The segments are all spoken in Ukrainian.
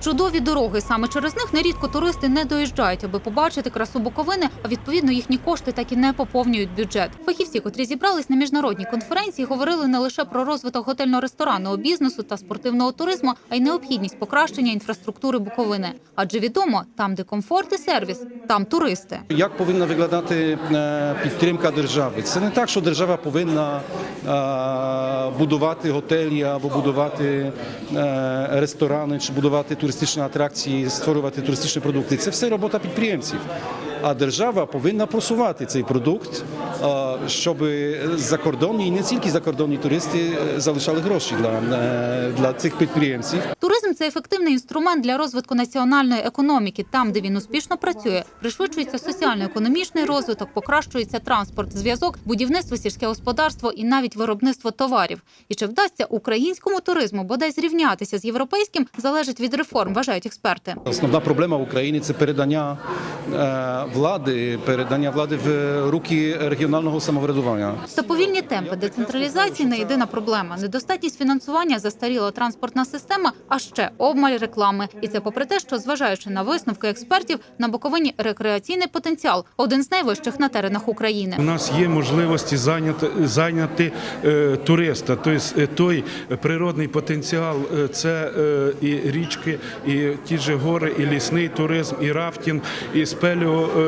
Чудові дороги. Саме через них нерідко туристи не доїжджають, аби побачити красу Буковини, а відповідно їхні кошти так і не поповнюють бюджет. Фахівці, котрі зібрались на міжнародній конференції, говорили не лише про розвиток готельно-ресторанного бізнесу та спортивного туризму, а й необхідність покращення інфраструктури Буковини. Адже відомо, там, де комфорт і сервіс, там туристи. Як повинна виглядати е, підтримка держави? Це не так, що держава повинна е, будувати готелі або будувати е, ресторани чи будувати туристичні атракції, створювати туристичні продукти. Це все робота підприємців. А держава повинна просувати цей продукт, е, щоб закордонні і не тільки закордонні туристи е, залишали гроші для, е, для цих підприємців. Туризм це ефективний інструмент для розвитку національної економіки. Там, де він успішно працює, пришвидшується соціально-економічний розвиток, покращується транспорт, зв'язок, будівництво, сільське господарство і навіть виробництво товарів. І чи вдасться українському туризму бодай зрівнятися з європейським, залежить від реформ, вважають експерти. Основна проблема в Україні це передання влади, передання влади в руки регіонального самоврядування. Та повільні темпи децентралізації не єдина проблема. Недостатність фінансування, застаріла транспортна система, а ще обмаль реклами. І це попри те, що зважаючи на висновки експертів, на Буковині рекреаційний потенціал один з найвищих на теренах України. У нас є можливості зайняти, зайняти е, туриста. Тобто е, той природний потенціал е, це е, і річки, і ті ж гори, і лісний туризм, і рафтінг, і спелеотури,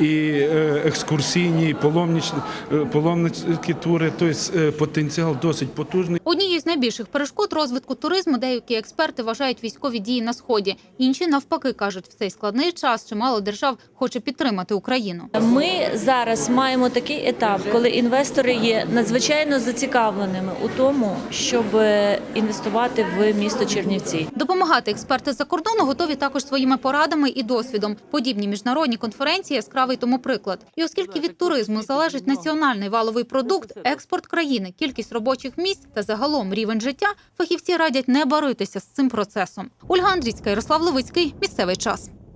і, і е, екскурсійні, і паломничні, е, паломницькі тури. Тобто е, потенціал досить потужний. Однією з найбільших перешкод розвитку туризму деякі експерти вважають військові дії на сході. Інші навпаки кажуть, в цей складний час чимало держав хоче підтримати Україну. Ми зараз маємо такий етап, коли інвестори є надзвичайно зацікавленими у тому, щоб е, інвестувати в місто Чернівці. Допомагати експерти за кордону готові також своїми порадами і досвідом. Подібні міжнародні конференції яскравий тому приклад. І оскільки від туризму залежить національний валовий продукт, експорт країни, кількість робочих місць та загалом рівень життя, фахівці радять не баритися з цим процесом. Ольга Андрійська, Ярослав Левицький. Місцевий час.